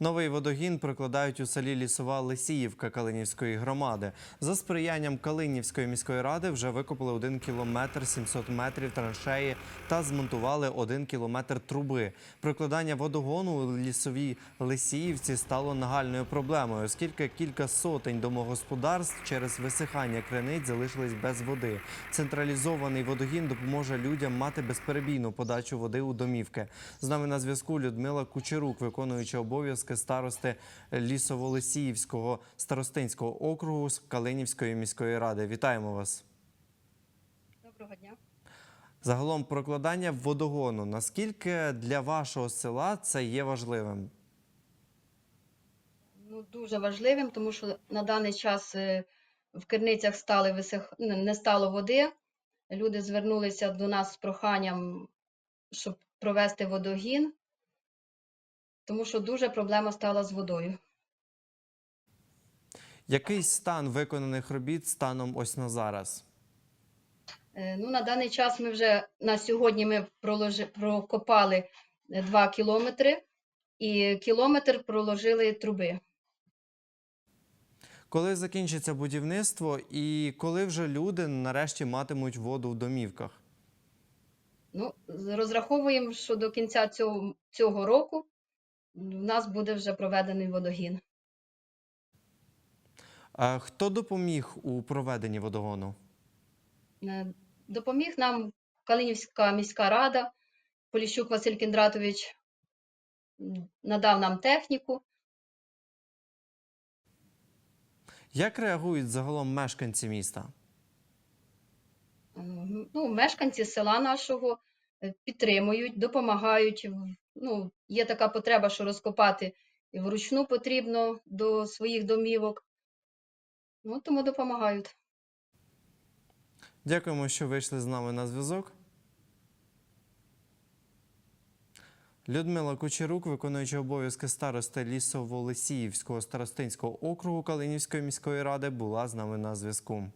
Новий водогін прокладають у селі Лісова Лисіївка Калинівської громади. За сприянням Калинівської міської ради вже викопали 1 кілометр 700 метрів траншеї та змонтували 1 кілометр труби. Прокладання водогону у лісовій Лисіївці стало нагальною проблемою, оскільки кілька сотень домогосподарств через висихання криниць залишились без води. Централізований водогін допоможе людям мати безперебійну подачу води у домівки. З нами на зв'язку Людмила Кучерук, виконуюча обов'язки старости Лісово-Лисіївського старостинського округу з Калинівської міської ради. Вітаємо вас. Доброго дня. Загалом прокладання водогону. Наскільки для вашого села це є важливим? Ну дуже важливим, тому що на даний час е, в керницях стали висих... ну, не стало води. Люди звернулися до нас з проханням, щоб провести водогін, тому що дуже проблема стала з водою. Який стан виконаних робіт станом ось на зараз? Е, Ну, на даний час ми вже на сьогодні ми проложи... прокопали 2 кілометри і кілометр проложили труби. Коли закінчиться будівництво і коли вже люди нарешті матимуть воду в домівках? Ну, розраховуємо, що до кінця цього, цього року в нас буде вже проведений водогін. А хто допоміг у проведенні водогону? Е, Допоміг нам Калинівська міська рада, Поліщук Василь Кіндратович надав нам техніку. Як реагують загалом мешканці міста? Е, Ну, мешканці села нашого е, підтримують, допомагають. Ну, є така потреба, що розкопати вручну потрібно до своїх домівок. Ну, тому допомагають. Дякуємо, що вийшли з нами на зв'язок. Людмила Кучерук, виконуюча обов'язки старости Лісово-Лисіївського старостинського округу Калинівської міської ради, була з нами на зв'язку.